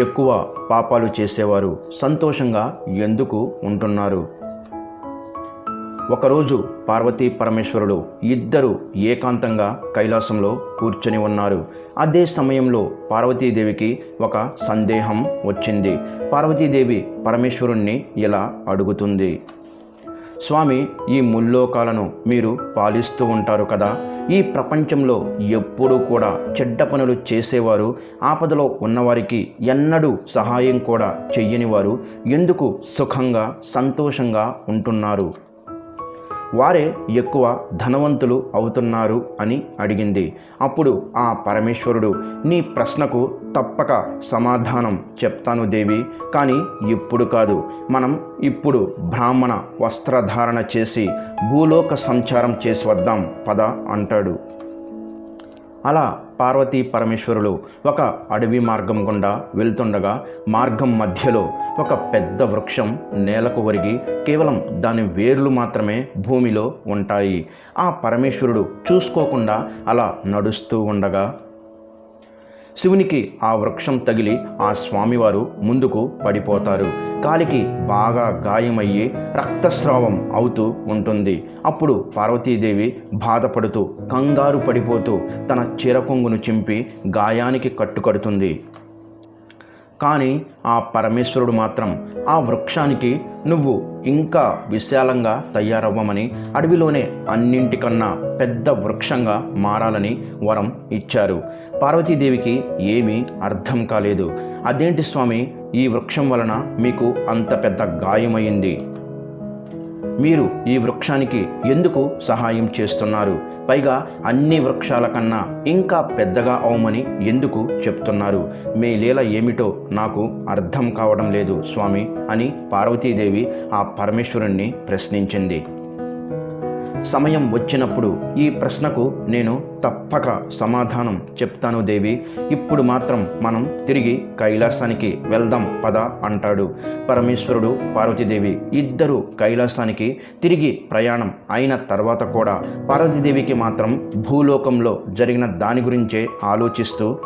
ఎక్కువ పాపాలు చేసేవారు సంతోషంగా ఎందుకు ఉంటున్నారు? ఒకరోజు పార్వతీ పరమేశ్వరుడు ఇద్దరు ఏకాంతంగా కైలాసంలో కూర్చొని ఉన్నారు. అదే సమయంలో పార్వతీదేవికి ఒక సందేహం వచ్చింది. పార్వతీదేవి పరమేశ్వరుణ్ణి ఇలా అడుగుతుంది. స్వామి ఈ ముల్లోకాలను మీరు పాలిస్తూ ఉంటారు కదా? ఈ ప్రపంచంలో ఎప్పుడూ కూడా చెడ్డ పనులు చేసేవారు ఆపదలో ఉన్నవారికి ఎన్నడూ సహాయం కూడా చెయ్యని వారు ఎందుకు సుఖంగా సంతోషంగా ఉంటున్నారు? వారే ఎక్కువ ధనవంతులు అవుతున్నారు అని అడిగింది. అప్పుడు ఆ పరమేశ్వరుడు నీ ప్రశ్నకు తప్పక సమాధానం చెప్తాను దేవి కానీ ఇప్పుడు కాదు. మనం ఇప్పుడు బ్రాహ్మణ వస్త్రధారణ చేసి భూలోక సంచారం చేసి వద్దాం పద అంటాడు. అలా పార్వతీ పరమేశ్వరులు ఒక అడవి మార్గం గుండా వెళ్తుండగా మార్గం మధ్యలో ఒక పెద్ద వృక్షం నేలకు ఒరిగి కేవలం దాని వేర్లు మాత్రమే భూమిలో ఉంటాయి. ఆ పరమేశ్వరుడు చూసుకోకుండా అలా నడుస్తూ ఉండగా శివునికి ఆ వృక్షం తగిలి ఆ స్వామివారు ముందుకు పడిపోతారు. కాలికి బాగా గాయమయ్యి రక్తస్రావం అవుతూ ఉంటుంది. అప్పుడు పార్వతీదేవి బాధపడుతూ కంగారు పడిపోతూ తన చిరకొంగును చింపి గాయానికి కట్టుకడుతుంది. కానీ ఆ పరమేశ్వరుడు మాత్రం ఆ వృక్షానికి నువ్వు ఇంకా విశాలంగా తయారవ్వమని అడవిలోనే అన్నింటికన్నా పెద్ద వృక్షంగా మారాలని వరం ఇచ్చారు. పార్వతీదేవికి ఏమీ అర్థం కాలేదు. అదేంటి స్వామి? ఈ వృక్షం వలన మీకు అంత పెద్ద గాయమైంది. మీరు ఈ వృక్షానికి ఎందుకు సహాయం చేస్తున్నారు? పైగా అన్ని వృక్షాల కన్నా ఇంకా పెద్దగా అవమని ఎందుకు చెప్తున్నారు? మీ లీల ఏమిటో నాకు అర్థం కావడం లేదు స్వామి అని పార్వతీదేవి ఆ పరమేశ్వరుణ్ణి ప్రశ్నించింది. సమయం వచ్చినప్పుడు ఈ ప్రశ్నకు నేను తప్పక సమాధానం చెప్తాను దేవి. ఇప్పుడు మాత్రం మనం తిరిగి కైలాసానికి వెళ్దాం పద అంటాడు పరమేశ్వరుడు పార్వతీదేవి. ఇద్దరు కైలాసానికి తిరిగి ప్రయాణం అయిన తర్వాత కూడా పార్వతీదేవికి మాత్రం భూలోకంలో జరిగిన దాని గురించే ఆలోచిస్తూ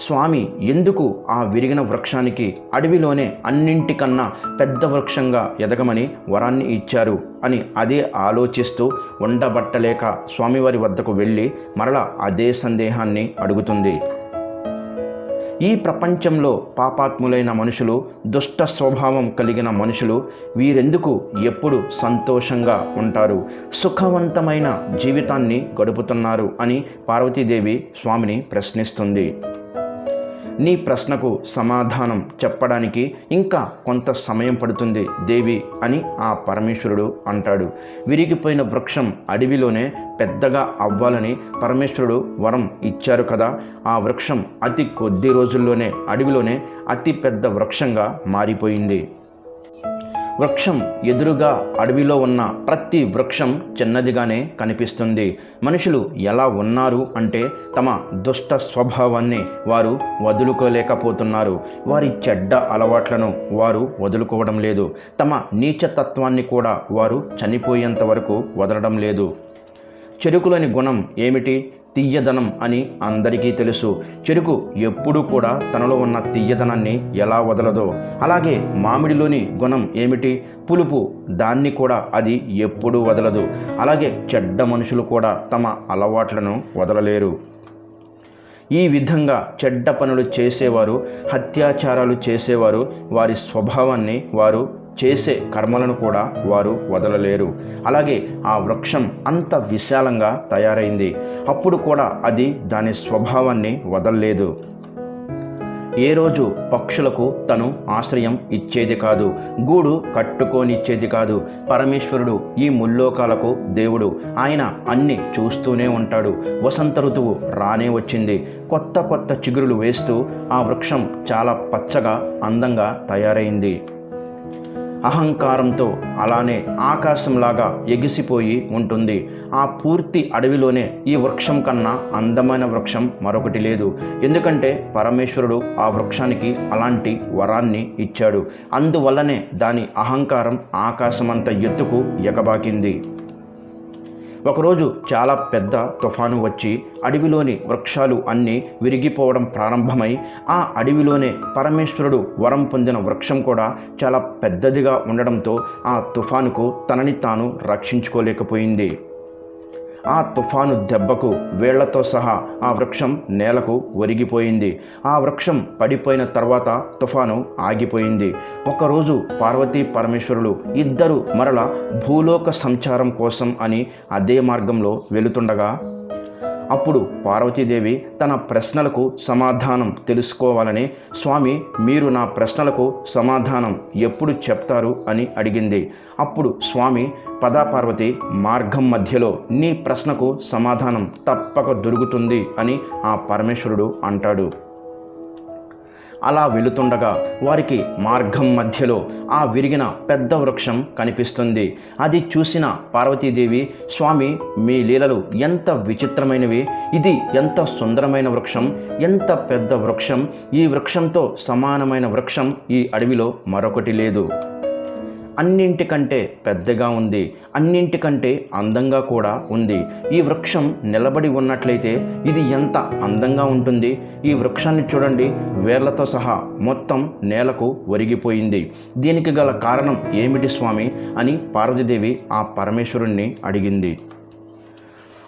స్వామి ఎందుకు ఆ విరిగిన వృక్షానికి అడవిలోనే అన్నింటికన్నా పెద్ద వృక్షంగా ఎదగమని వరాన్ని ఇచ్చారు అని అదే ఆలోచిస్తూ ఉండబట్టలేక స్వామివారి వద్దకు వెళ్ళి మరలా అదే సందేహాన్ని అడుగుతుంది. ఈ ప్రపంచంలో పాపాత్ములైన మనుషులు దుష్ట స్వభావం కలిగిన మనుషులు వీరెందుకు ఎప్పుడు సంతోషంగా ఉంటారు? సుఖవంతమైన జీవితాన్ని గడుపుతున్నారు అని పార్వతీదేవి స్వామిని ప్రశ్నిస్తుంది. నీ ప్రశ్నకు సమాధానం చెప్పడానికి ఇంకా కొంత సమయం పడుతుంది దేవి అని ఆ పరమేశ్వరుడు అంటాడు. విరిగిపోయిన వృక్షం అడవిలోనే పెద్దగా అవ్వాలని పరమేశ్వరుడు వరం ఇచ్చారు కదా. ఆ వృక్షం అతి కొద్ది రోజుల్లోనే అడవిలోనే అతి పెద్ద వృక్షంగా మారిపోయింది. వృక్షం ఎదురుగా అడవిలో ఉన్న ప్రతి వృక్షం చిన్నదిగానే కనిపిస్తుంది. మనుషులు ఎలా ఉన్నారు అంటే తమ దుష్ట స్వభావాన్ని వారు వదులుకోలేకపోతున్నారు. వారి చెడ్డ అలవాట్లను వారు వదులుకోవడం లేదు. తమ నీచతత్వాన్ని కూడా వారు చనిపోయేంత వరకు వదలడం లేదు. చెరుకులోని గుణం ఏమిటి? తీయదనం అని అందరికీ తెలుసు. చెరుకు ఎప్పుడూ కూడా తనలో ఉన్న తీయదనాన్ని ఎలా వదలదో. అలాగే మామిడిలోని గుణం ఏమిటి? పులుపు దాన్ని కూడా అది ఎప్పుడూ వదలదు. అలాగే చెడ్డ మనుషులు కూడా తమ అలవాట్లను వదలలేరు. ఈ విధంగా చెడ్డ పనులు చేసేవారు హత్యాచారాలు చేసేవారు వారి స్వభావాన్ని వారు చేసే కర్మలను కూడా వారు వదలలేరు. అలాగే ఆ వృక్షం అంత విశాలంగా తయారైంది. అప్పుడు కూడా అది దాని స్వభావాన్ని వదలలేదు. ఏ రోజు పక్షులకు తను ఆశ్రయం ఇచ్చేది కాదు గూడు కట్టుకోనిచ్చేది కాదు. పరమేశ్వరుడు ఈ ముల్లోకాలకు దేవుడు. ఆయన అన్ని చూస్తూనే ఉంటాడు. వసంత ఋతువు రానే వచ్చింది. కొత్త కొత్త చిగురులు వేస్తూ ఆ వృక్షం చాలా పచ్చగా అందంగా తయారైంది. అహంకారంతో అలానే ఆకాశంలాగా ఎగిసిపోయి ఉంటుంది. ఆ పూర్తి అడవిలోనే ఈ వృక్షం కన్నా అందమైన వృక్షం మరొకటి లేదు. ఎందుకంటే పరమేశ్వరుడు ఆ వృక్షానికి అలాంటి వరాన్ని ఇచ్చాడు. అందువల్లనే దాని అహంకారం ఆకాశమంత ఎత్తుకు ఎగబాకింది. ఒకరోజు చాలా పెద్ద తుఫాను వచ్చి అడవిలోని వృక్షాలు అన్నీ విరిగిపోవడం ప్రారంభమై ఆ అడవిలోనే పరమేశ్వరుడు వరం పొందిన వృక్షం కూడా చాలా పెద్దదిగా ఉండడంతో ఆ తుఫానుకు తనని తాను రక్షించుకోలేకపోయింది. ఆ తుఫాను దెబ్బకు వేళ్ళతో సహా ఆ వృక్షం నేలకు ఒరిగిపోయింది. ఆ వృక్షం పడిపోయిన తర్వాత తుఫాను ఆగిపోయింది. ఒకరోజు పార్వతీ పరమేశ్వరులు ఇద్దరు మరల భూలోక సంచారం కోసం అని అదే మార్గంలో వెళుతుండగా అప్పుడు పార్వతీదేవి తన ప్రశ్నలకు సమాధానం తెలుసుకోవాలని స్వామి మీరు నా ప్రశ్నలకు సమాధానం ఎప్పుడు చెప్తారు? అని అడిగింది. అప్పుడు స్వామి పదాపార్వతి మార్గం మధ్యలో నీ ప్రశ్నకు సమాధానం తప్పక దొరుకుతుంది అని ఆ పరమేశ్వరుడు అంటాడు. అలా వెళుతుండగా వారికి మార్గం మధ్యలో ఆ విరిగిన పెద్ద వృక్షం కనిపిస్తుంది. అది చూసిన పార్వతీదేవి స్వామి మీ లీలలు ఎంత విచిత్రమైనవి. ఇది ఎంత సుందరమైన వృక్షం. ఎంత పెద్ద వృక్షం. ఈ వృక్షంతో సమానమైన వృక్షం ఈ అడవిలో మరొకటి లేదు. అన్నింటికంటే పెద్దగా ఉంది అన్నింటికంటే అందంగా కూడా ఉంది. ఈ వృక్షం నిలబడి ఉన్నట్లయితే ఇది ఎంత అందంగా ఉంటుంది? ఈ వృక్షాన్ని చూడండి వేర్లతో సహా మొత్తం నేలకు ఒరిగిపోయింది. దీనికి గల కారణం ఏమిటి స్వామి? అని పార్వతీదేవి ఆ పరమేశ్వరుణ్ణి అడిగింది.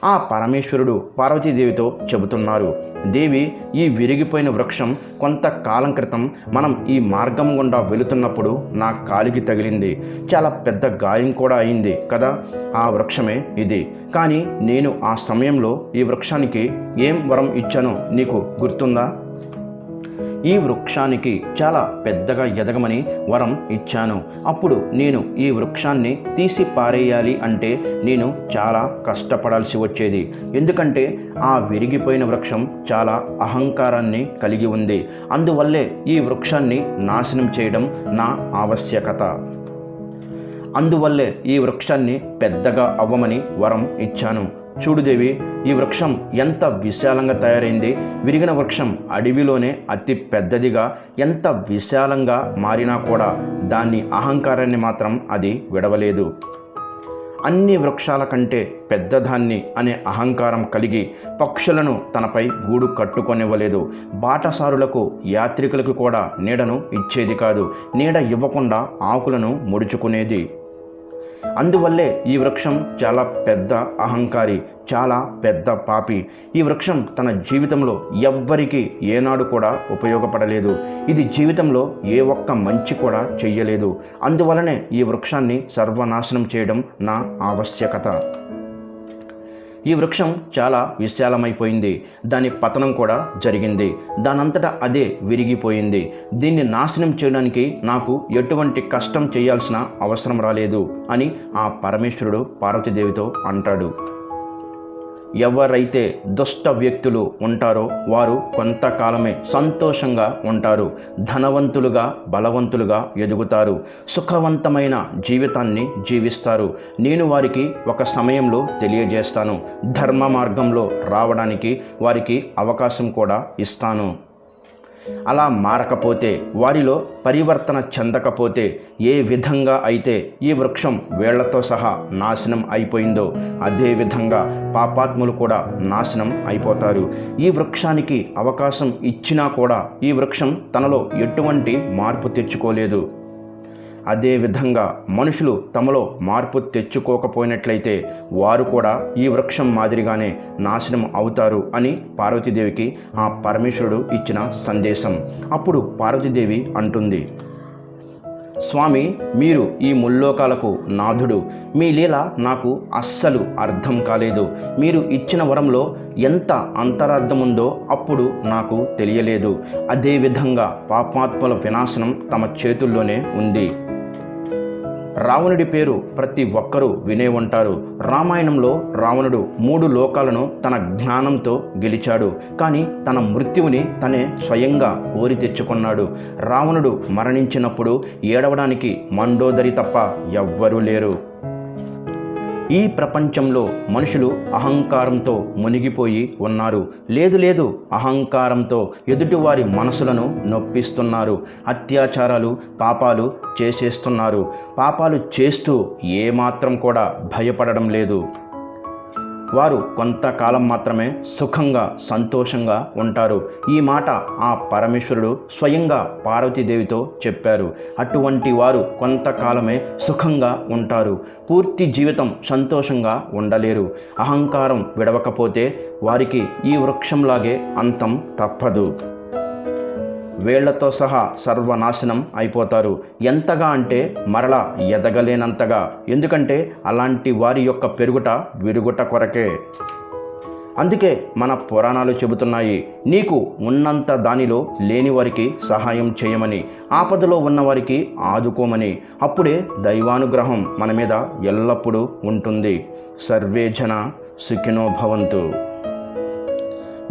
ఆ పరమేశ్వరుడు పార్వతీదేవితో చెబుతున్నారు. దేవి ఈ విరిగిపోయిన వృక్షం కొంతకాలం క్రితం మనం ఈ మార్గం గుండా వెళుతున్నప్పుడు నా కాలికి తగిలింది. చాలా పెద్ద గాయం కూడా అయింది కదా? ఆ వృక్షమే ఇది. కానీ నేను ఆ సమయంలో ఈ వృక్షానికి ఏం వరం ఇచ్చానో నీకు గుర్తుందా? ఈ వృక్షానికి చాలా పెద్దగా ఎదగమని వరం ఇచ్చాను. అప్పుడు నేను ఈ వృక్షాన్ని తీసి పారేయాలి అంటే నేను చాలా కష్టపడాల్సి వచ్చేది. ఎందుకంటే ఆ విరిగిపోయిన వృక్షం చాలా అహంకారాన్ని కలిగి ఉంది. అందువల్లే ఈ వృక్షాన్ని నాశనం చేయడం నా ఆవశ్యకత. అందువల్లే ఈ వృక్షాన్ని పెద్దగా అవ్వమని వరం ఇచ్చాను. చూడుదేవి ఈ వృక్షం ఎంత విశాలంగా తయారైంది. విరిగిన వృక్షం అడవిలోనే అతి పెద్దదిగా ఎంత విశాలంగా మారినా కూడా దాని అహంకారాన్ని మాత్రం అది విడవలేదు. అన్ని వృక్షాల కంటే పెద్దదాన్ని అనే అహంకారం కలిగి పక్షులను తనపై గూడు కట్టుకొనివ్వలేదు. బాటసారులకు యాత్రికులకు కూడా నీడను ఇచ్చేది కాదు. నీడ ఇవ్వకుండా ఆకులను ముడుచుకునేది అందువల్లే ఈ వృక్షం చాలా పెద్ద అహంకారి చాలా పెద్ద పాపి. ఈ వృక్షం తన జీవితంలో ఎవ్వరికి ఏనాడు కూడా ఉపయోగపడలేదు. ఇది జీవితంలో ఏ ఒక్క మంచి కూడా చెయ్యలేదు. అందువలనే ఈ వృక్షాన్ని సర్వనాశనం చేయడం నా ఆవశ్యకత. ఈ వృక్షం చాలా విశాలమైపోయింది. దాని పతనం కూడా జరిగింది. దానంతటా అదే విరిగిపోయింది. దీన్ని నాశనం చేయడానికి నాకు ఎటువంటి కష్టం చేయాల్సిన అవసరం రాలేదు అని ఆ పరమేశ్వరుడు పార్వతీదేవితో అంటాడు. ఎవరైతే దుష్ట వ్యక్తులు ఉంటారో వారు కొంతకాలమే సంతోషంగా ఉంటారు ధనవంతులుగా బలవంతులుగా ఎదుగుతారు సుఖవంతమైన జీవితాన్ని జీవిస్తారు. నేను వారికి ఒక సమయంలో తెలియజేస్తాను ధర్మ మార్గంలో రావడానికి వారికి అవకాశం కూడా ఇస్తాను. అలా మారకపోతే వారిలో పరివర్తన చెందకపోతే ఏ విధంగా అయితే ఈ వృక్షం వేళ్ళతో సహా నాశనం అయిపోయిందో అదేవిధంగా పాపాత్ములు కూడా నాశనం అయిపోతారు. ఈ వృక్షానికి అవకాశం ఇచ్చినా కూడా ఈ వృక్షం తనలో ఎటువంటి మార్పు తెచ్చుకోలేదు. అదేవిధంగా మనుషులు తమలో మార్పు తెచ్చుకోకపోయినట్లయితే వారు కూడా ఈ వృక్షం మాదిరిగానే నాశనం అవుతారు అని పార్వతీదేవికి ఆ పరమేశ్వరుడు ఇచ్చిన సందేశం. అప్పుడు పార్వతీదేవి అంటుంది స్వామి మీరు ఈ ముల్లోకాలకు నాథుడు. మీ లీల నాకు అస్సలు అర్థం కాలేదు. మీరు ఇచ్చిన వరంలో ఎంత అంతరార్థం ఉందో అప్పుడు నాకు తెలియలేదు. అదేవిధంగా పాపాత్మల వినాశనం తమ చేతుల్లోనే ఉంది. రావణుడి పేరు ప్రతి ఒక్కరూ వినే ఉంటారు. రామాయణంలో రావణుడు మూడు లోకాలను తన జ్ఞానంతో గెలిచాడు. కానీ తన మృత్యువుని తనే స్వయంగా ఓరి తెచ్చుకున్నాడు. రావణుడు మరణించినప్పుడు ఏడవడానికి మండోదరి తప్ప ఎవ్వరూ లేరు. ఈ ప్రపంచంలో మనుషులు అహంకారంతో మునిగిపోయి ఉన్నారు. లేదు లేదు అహంకారంతో ఎదుటివారి మనసులను నొప్పిస్తున్నారు. అత్యాచారాలు పాపాలు చేసేస్తున్నారు. పాపాలు చేస్తూ ఏమాత్రం కూడా భయపడడం లేదు. వారు కొంతకాలం మాత్రమే సుఖంగా సంతోషంగా ఉంటారు. ఈ మాట ఆ పరమేశ్వరుడు స్వయంగా పార్వతీదేవితో చెప్పారు. అటువంటి వారు కొంతకాలమే సుఖంగా ఉంటారు. పూర్తి జీవితం సంతోషంగా ఉండలేరు. అహంకారం విడవకపోతే వారికి ఈ వృక్షంలాగే అంతం తప్పదు. వేళ్ళతో సహా సర్వనాశనం అయిపోతారు. ఎంతగా అంటే మరల ఎదగలేనంతగా. ఎందుకంటే అలాంటి వారి యొక్క పెరుగుట విరుగుట కొరకే. అందుకే మన పురాణాలు చెబుతున్నాయి నీకు ఉన్నంత దానిలో లేని వారికి సహాయం చేయమని ఆపదలో ఉన్నవారికి ఆదుకోమని. అప్పుడే దైవానుగ్రహం మన మీద ఎల్లప్పుడూ ఉంటుంది. సర్వే జన సుఖినో భవంతు.